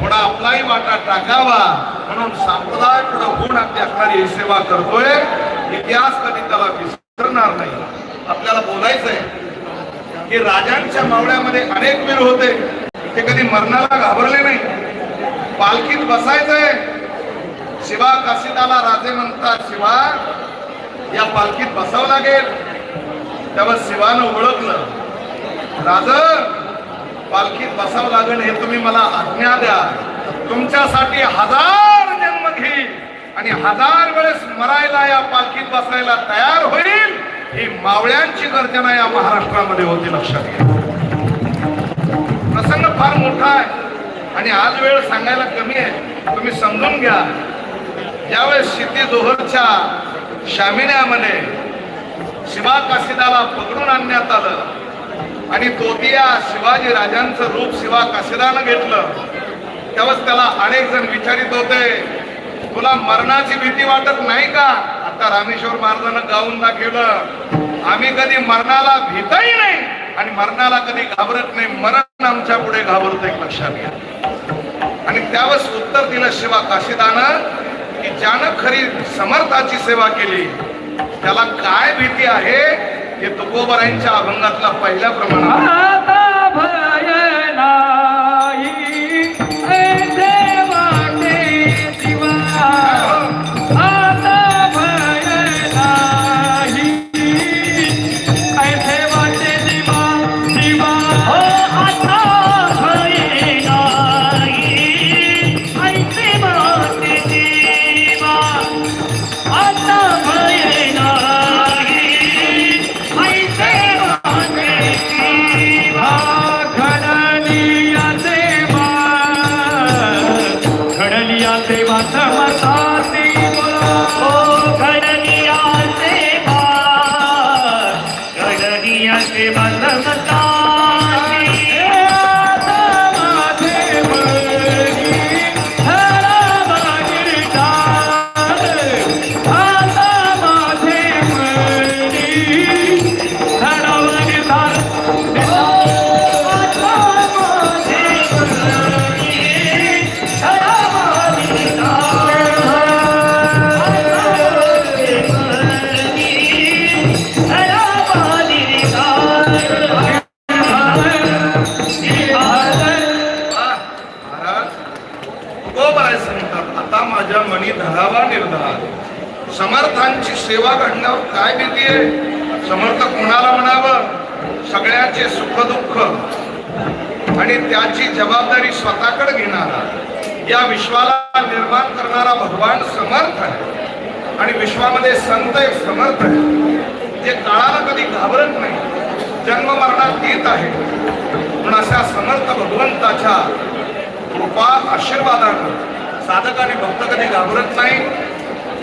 थोडा आपलाही वाटा टाकावा. म्हणून संप्रदाय पुढे होऊन आपली असणारी ही सेवा करतोय. इतिहास कधी त्याला विसरणार नाही. आपल्याला बोलायचंय की राजांच्या मावळ्यामध्ये अनेक वीर होते. ते कधी मरणाला घाबरले नाही. पालखीत बसायचंय. शिवा काशिदाला राजे म्हणतात शिवा या पालखीत बसावं लागेल. तेव्हा शिवानं ओळखलं. राज पालखीत बसावं लागेल हे तुम्ही मला आज्ञा द्या. तुमच्यासाठी हजार जन्म घेईल आणि हजार वेळेस मरायला या पालखीत बसायला तयार होईल ही मावळ्यांची गर्जना या महाराष्ट्रामध्ये होती लक्षात घ्या. प्रसंग फार मोठा आहे आणि आज वेळ सांगायला कमी आहे. तुम्ही समजून घ्या. ज्यावेळेस शिती जोहरच्या शामिन्यामध्ये शिवा काशिदाला पकडून आणण्यात आलं आणि तोतिया शिवाजी राजांचं रूप शिवा काशिदानं घेतलं? तेव्हाच त्याला अनेक जण विचारित होते तुला मरणाची भीती वाटत नाही का? आता रामेश्वर महाराजांना गाऊन दाखवलं आम्ही कधी मरणाला भीतही नाही आणि मरणाला कधी घाबरत नाही. मरण आमच्या पुढे घाबरत एक लक्षात घ्या. आणि त्यावेळेस उत्तर दिलं शिवा काशिदानं की ज्यानं खरी समर्थाची सेवा केली त्याला काय भीती आहे? हे तुकोबरायांच्या अभंगातला पहिल्या प्रमाणात त्याची जबाबदारी स्वतःकडे घेणारा या विश्वाला निर्माण करणारा भगवान समर्थ आहे. आणि विश्वामध्ये संत एक समर्थ आहे. जे काळाला कधी घाबरत नाही जन्म मरणात येत आहे. पण अशा समर्थ भगवंताच्या कृपा आशीर्वादानं साधक आणि भक्त कधी घाबरत नाही.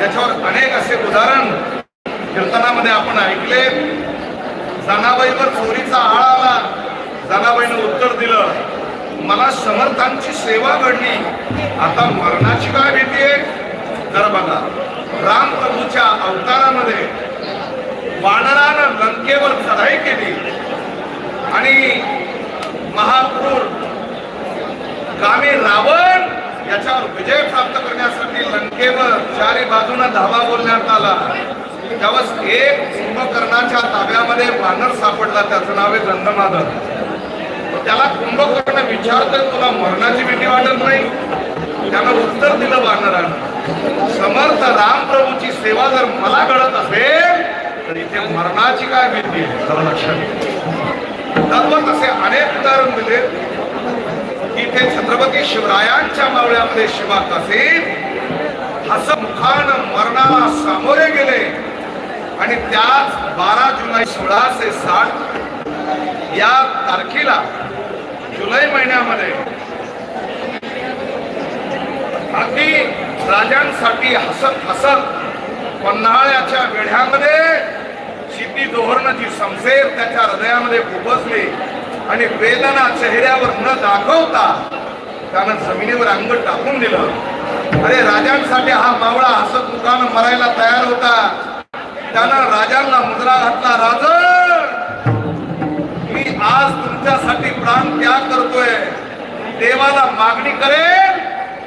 याच्यावर अनेक असे उदाहरण कीर्तनामध्ये आपण ऐकले. जनाबाईवर चोरीचा आळ आला. जनाबाईनं उत्तर दिलं मला समर्थांची सेवा घडली. आता मरणाची काय भीती आहे? तर बघा राम प्रभूच्या अवतारामध्ये वानरानं लंकेवर चढाई केली. आणि महाक्रूर कामी रावण याच्यावर विजय प्राप्त करण्यासाठी लंकेवर चारी बाजूने धावा बोलण्यात आला. त्यावेळेस एक कुंभकर्णाच्या ताब्यामध्ये वानर सापडला त्याचं नाव आहे गंधमाधव. त्याला कुंभकर्ण विचारतोय तुला मरणाची भीती वाटत नाही. त्यानं उत्तर दिलं वानरानं. समर्थ रामप्रभूची सेवा जर मला घडत असेल तर इथे मरणाची काय भीती आहे? लक्षात असे अनेक उदाहरण दिले. इथे छत्रपती शिवरायांच्या मावळ्यामध्ये शिवा कसे? हसमुखानं मरणाला सामोरे गेले. आणि त्याच बारा जुलै सोळाशे साठ या तारखेला जुलै महिन्यामध्ये अगदी राजांसाठी हसत हसत पन्हाळ्याच्या वेढ्यामध्ये शिती जोहरणाची समशेर त्याच्या हृदयामध्ये खुपसली आणि वेदना चेहऱ्यावर न दाखवता त्यानं जमिनीवर अंग टाकून दिलं. अरे राजांसाठी हा मावळा हसत मुखानं मरायला तयार होता. त्यानं राजांना मुद्रा घातला. राज आज तुमच्यासाठी प्राण त्याग करतोय. देवाला मागणी करेन.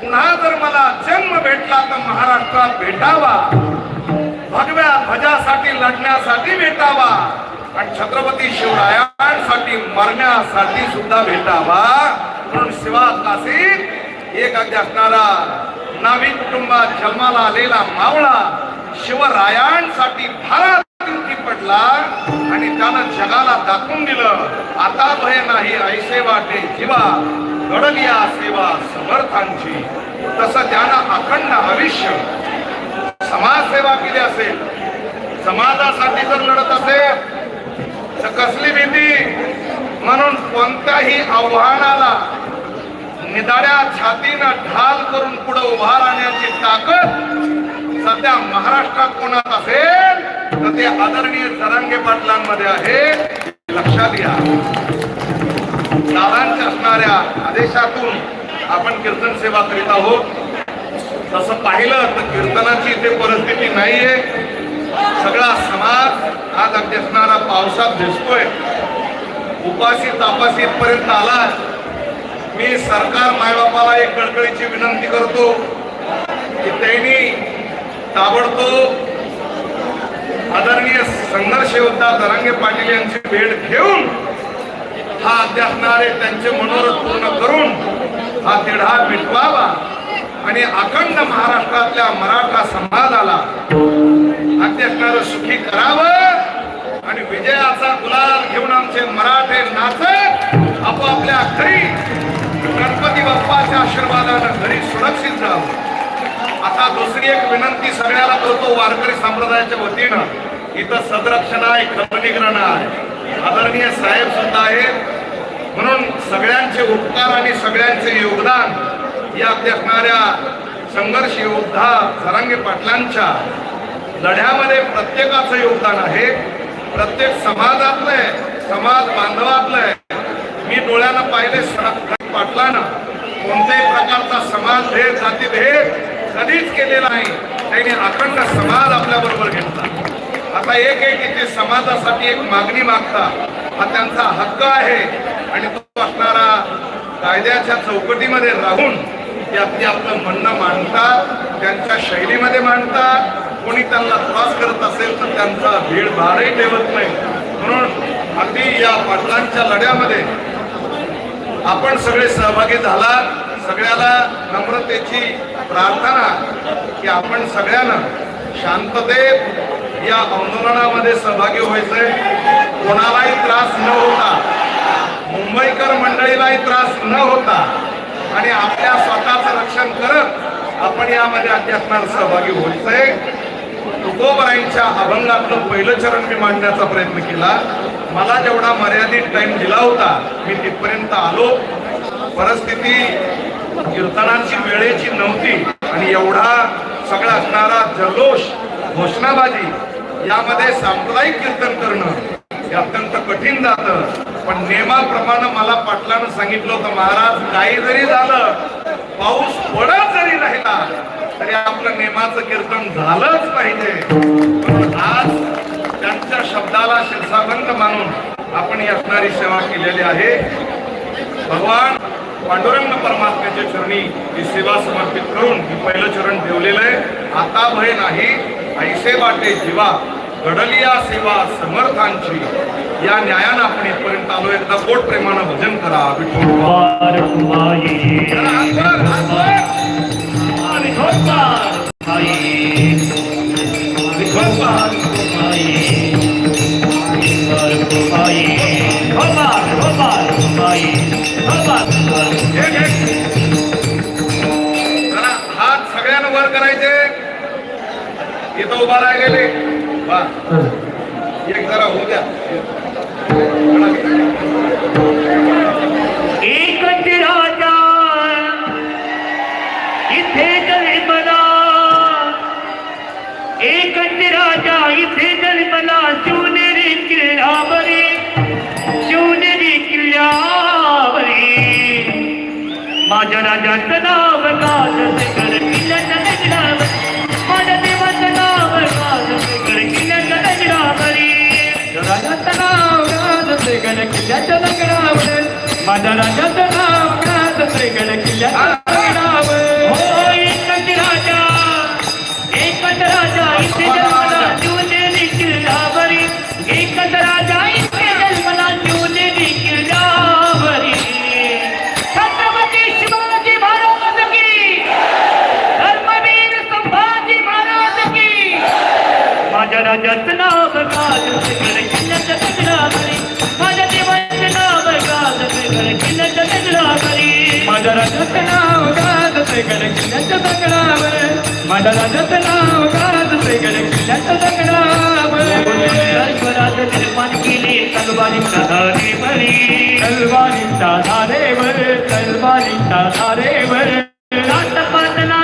पुन्हा जर मला जन्म भेटला तर महाराष्ट्रात भेटावा. भगव्या ध्वजासाठी लढण्यासाठी भेटावा. आणि छत्रपती शिवरायांसाठी मरण्यासाठी सुद्धा भेटावा. म्हणून शिवा काशी एक अगदी असणारा नावी कुटुंबात जन्माला आलेला मावळा शिवरायांसाठी भारत पडला. आणि त्यानं जगाला दाखवून दिलं. आता भय नाही ऐसे वाटे जीवा. घडली या सेवा समर्थांची. तसं त्यानं अखंड आयुष्य. समाजसेवा केली असेल. समाजासाठी जर लढत असेल तर कसली भीती? म्हणून कोणत्याही आव्हानाला निदाड्या छातीनं ढाल करून पुढे उभा राहण्याची ताकद सध्या महाराष्ट्रात कोणात असेल? तर ते आदरणीय सरांगे पाटलांमध्ये आहे. लक्षात घ्या. दादांच्या असणाऱ्या आदेशातून आपण कीर्तन सेवा करीत आहोत. तसं पाहिलं तर कीर्तनाची इथे परिस्थिती नाहीये. सगळा समाज आज अगदी असणारा पावसात भिजतोय. उपाशी तापासी इथपर्यंत आला मी सरकार मायबापाला एक कळकळीची विनंती करतो की त्यांनी ताबडतोब आदरणीय संघर्ष योद्धा दरांगे पाटील यांची भेट घेऊन हा अध्यासणारे त्यांचे मनोरथ पूर्ण करून हा तिढा मिटवावा आणि अखंड महाराष्ट्रातल्या मराठा समाजाला अध्यासणार सुखी करावं आणि विजयाचा गुलाल घेऊन आमचे मराठे नाचत आपापल्या घरी गणपती बाप्पाच्या आशीर्वादानं घरी सुरक्षित राहावं. आता दुसरी एक विनंती सगळ्याला करतो वारकरी संप्रदायाच्या वतीनं. इथं सदरक्षण आहे खबरनिग्रहण आहे. आदरणीय साहेब सुद्धा आहेत. म्हणून सगळ्यांचे उपकार आणि सगळ्यांचे योगदान या असणाऱ्या संघर्ष योद्धा सरांगे पाटलांच्या लढ्यामध्ये प्रत्येकाचं योगदान आहे. प्रत्येक समाजातलं आहे समाज बांधवातलं आहे मी डोळ्यानं पाहिले सरंग पाटलानं. कोणत्याही प्रकारचा समाज भेद जातीभेद कधीच केलेला नाही. त्यांनी अखंड समाज आपल्या बरोबर घेतला. आता एक आहे की ते समाजासाठी एक मागणी मागता. हा त्यांचा हक्क आहे. आणि तो असणारा कायद्याच्या चौकटीमध्ये राहून ते आपली आपलं म्हणणं मांडतात त्यांच्या शैलीमध्ये मांडतात कोणी त्यांना त्रास करत असेल तर त्यांचा भीड भारही ठेवत नाही. म्हणून अगदी या पाटलांच्या लढ्यामध्ये आपण सगळे सहभागी झालात. सगळ्याला नम्रतेची प्रार्थना की आपण सगळ्यांना शांततेत या आंदोलनामध्ये सहभागी व्हायचंय. कोणालाही त्रास न होता मुंबईकर मंडळीलाही त्रास न होता आणि आपल्या स्वतःचं रक्षण करत आपण यामध्ये अध्यात्मात सहभागी व्हायचंय. तुकोबराईंच्या अभंगातलं पहिलं चरण मी मांडण्याचा प्रयत्न केला. मला जेवढा मर्यादित टाइम दिला होता मी तिथपर्यंत आलो. परिस्थिती कीर्तनाची वेळेची नव्हती आणि एवढा सगळा असणारा जल्लोष घोषणाबाजी यामध्ये सांप्रदायिक कीर्तन करणं हे अत्यंत कठीण जातं. पण नियमाप्रमाणे मला पाटलानं सांगितलं होतं महाराज काही जरी झालं पाऊस पडत जरी राहिला तरी आपलं नेमाचं कीर्तन झालंच पाहिजे. म्हणून आज त्यांच्या शब्दाला शिरसाबंद मानून आपण ही असणारी सेवा केलेली आहे. भगवान पांडुरंग परमात्म्याच्या चरणी ही सेवा समर्पित करून मी पहिलं चरण ठेवलेलं आहे. आता भय नाही ऐसे वाटे जीवा घडली या सेवा समर्थांची. या न्यायानं आपण इथपर्यंत आलो. एकदा पोट प्रेमानं भजन करा विठ्ठल. इथं उभा राहिलेले वा एक जरा होऊ द्या. एकच राजा इथे जन्मला एकच राजा इथे जन्मला शिवनेरी किल्ल्यावरी शिवनेरी किल्ल्यावरी माझ्या राजाचं नाव गाजर गाजर किल्ल्याच्या आवडेल माझ्या राजाचं नाव गाजर किल्ल्या गाजते गड किल्ल्याच्या दगडावर. माझ्या राजाचं नाव गाजते गड किल्ल्याच्या दगडावर. ईश्वरात निर्माण केली तलवारीचा धारेवर. तलवारीचा धारेवर तलवारीचा धारेवर. नाटपाटला धर्म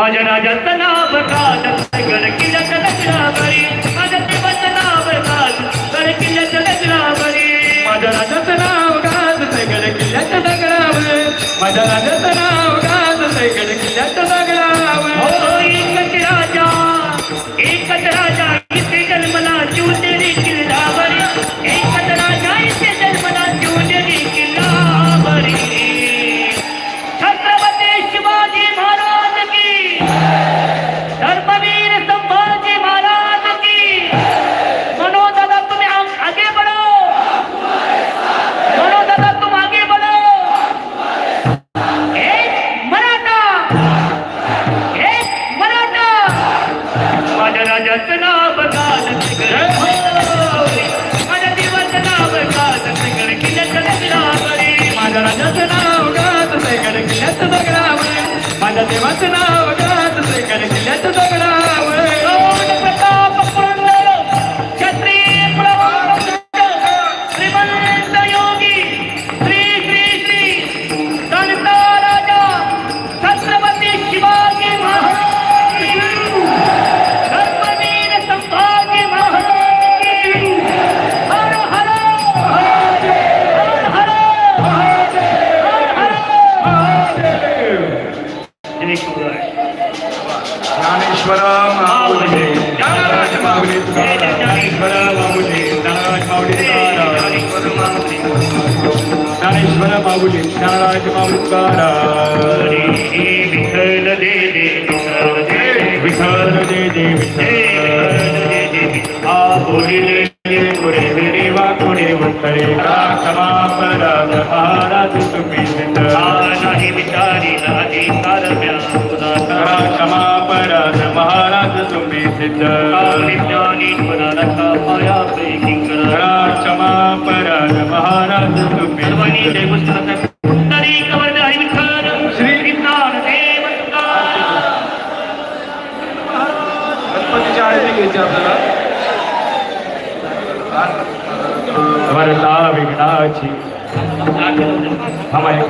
माझ्या राजाचं नाव राज. गड किल्ल्याच्या लग्नावरी माझ्या देवाचं नाव राज. गड किल्ल्याच्या लग्नावरी माझ्या राजाचं नाव गाज गड किल्ल्याच्या दगडावर. माझ्या राजाचं नाव गाज गड विठ्ठल दे दे विठ्ठल दे दे विठ्ठल आ बोलिले पुढे देवा पुढे उत्तरे क्षमा पराध महाराज तुम्ही सिद्ध नाही विचारी नाही कारम्या क्षमा पराध महाराज तुम्ही सिद्ध ज्ञानी पुराणाचा माया करा क्षमा पराध महाराज तुम्ही सर्वांनी अच्छी हमारे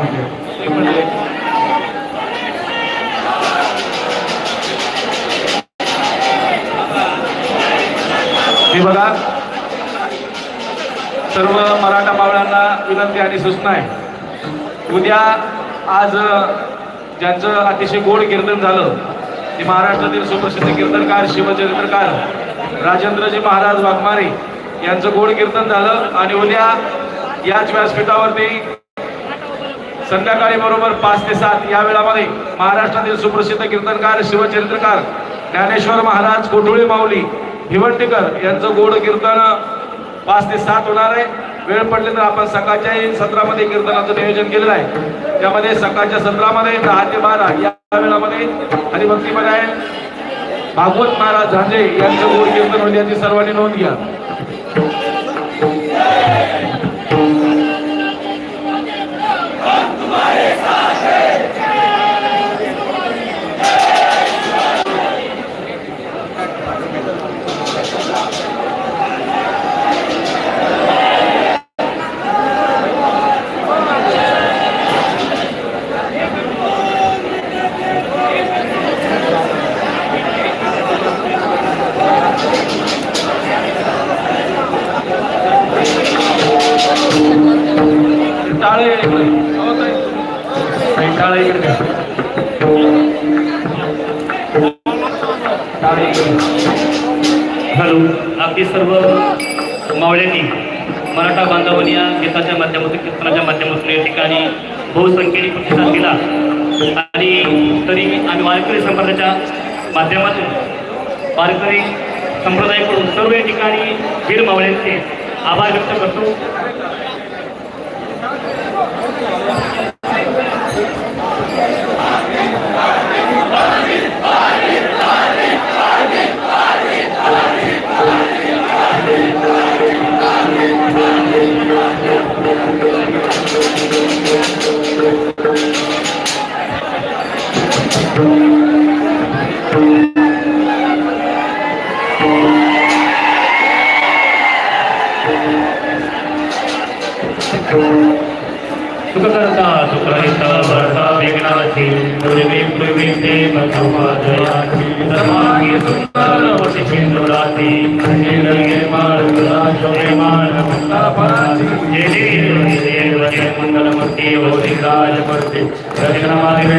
हे बघा. सर्व मराठा मावळ्यांना विनंती आणि सूचना आहे. उद्या आज ज्यांचं अतिशय गोड कीर्तन झालं ते महाराष्ट्रातील सुप्रसिद्ध कीर्तनकार शिवचरित्रकार राजेंद्रजी महाराज वाघमारे यांचं गोड कीर्तन झालं. आणि उद्या याच व्यासपीठावरती संध्याकाळी बरोबर पाच ते सात या वेळामध्ये महाराष्ट्रातील सुप्रसिद्ध कीर्तनकार शिवचरित्रकार ज्ञानेश्वर महाराज कोठोळे माऊली भिवंडीकर यांचं गोड कीर्तन पाच ते सात होणार आहे. वेळ पडली तर आपण सकाळच्याही सत्रामध्ये कीर्तनाचं नियोजन केलेलं आहे. त्यामध्ये सकाळच्या सत्रामध्ये दहा ते बारा या वेळामध्ये हरिभक्तीमध्ये आहे. भागवत महाराज झांजे यांचं गोड कीर्तन होईल याची सर्वांनी नोंद घ्या. मराठा बांधवांनी या गीताच्या माध्यमातून कीर्तनाच्या माध्यमातून या ठिकाणी बहुसंख्येने प्रतिसाद दिला. आणि तरी आम्ही वारकरी संप्रदायाच्या माध्यमातून वारकरी संप्रदायाकडून सर्व या ठिकाणी वीर मावळ्यांचे आभार व्यक्त करतो. सुखकर्ता करता भरता विघ्नाची पूर्वी पूर्वी ते मधुमादयाची समाधी सुंदर सिंधुराती रंगे माळ तुला शोभे माळ मुक्तापणाची जय देव देव जय मंगलमूर्ती होती राजमूर्ती रत्नमाली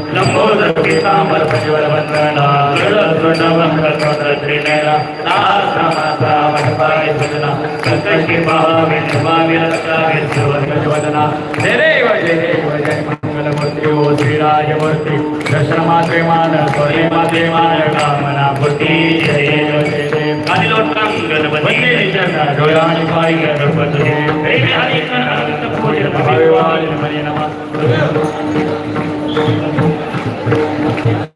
लंबोदर पीतांबर प्रज्वल वंदना गरुड त्रिनेला नाथमाता वनपाय सजना संकष्टी पावे निर्मावी रक्षावे सर्वजना जय देव जय देव जय मंगलमूर्ती ओ श्रीराजमूर्ती दर्शन मात्रे मान सोने माते मान कामना पूर्ती जय देव जय देव खाली लोटकाम गणपती डोळ्याने पायी गणपती देवी हरी कनंत Thank you.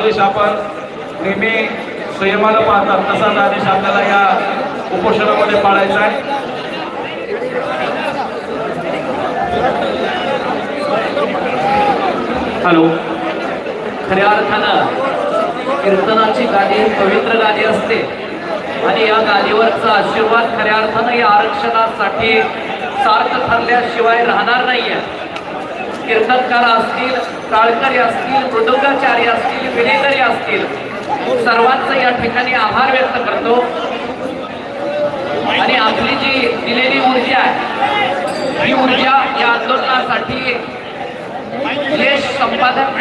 आदेश आपण नेहमी संयमानं पाहतात तसाच आदेश आपल्याला या उपोषणामध्ये पाळायचा आहे. हॅलो. खऱ्या अर्थानं कीर्तनाची गादी पवित्र गादी असते. आणि या गादीवरचा आशीर्वाद खऱ्या अर्थानं या आरक्षणासाठी सार्थ ठरल्याशिवाय राहणार नाहीये. कीर्तनकार असतील टाळकरी असतील मृदुंगाचार्य असतील विनेकरी असतील सर्वांचं या ठिकाणी आभार व्यक्त करतो. आणि आपली जी दिलेली ऊर्जा आहे ही ऊर्जा या आंदोलनासाठी यश संपादन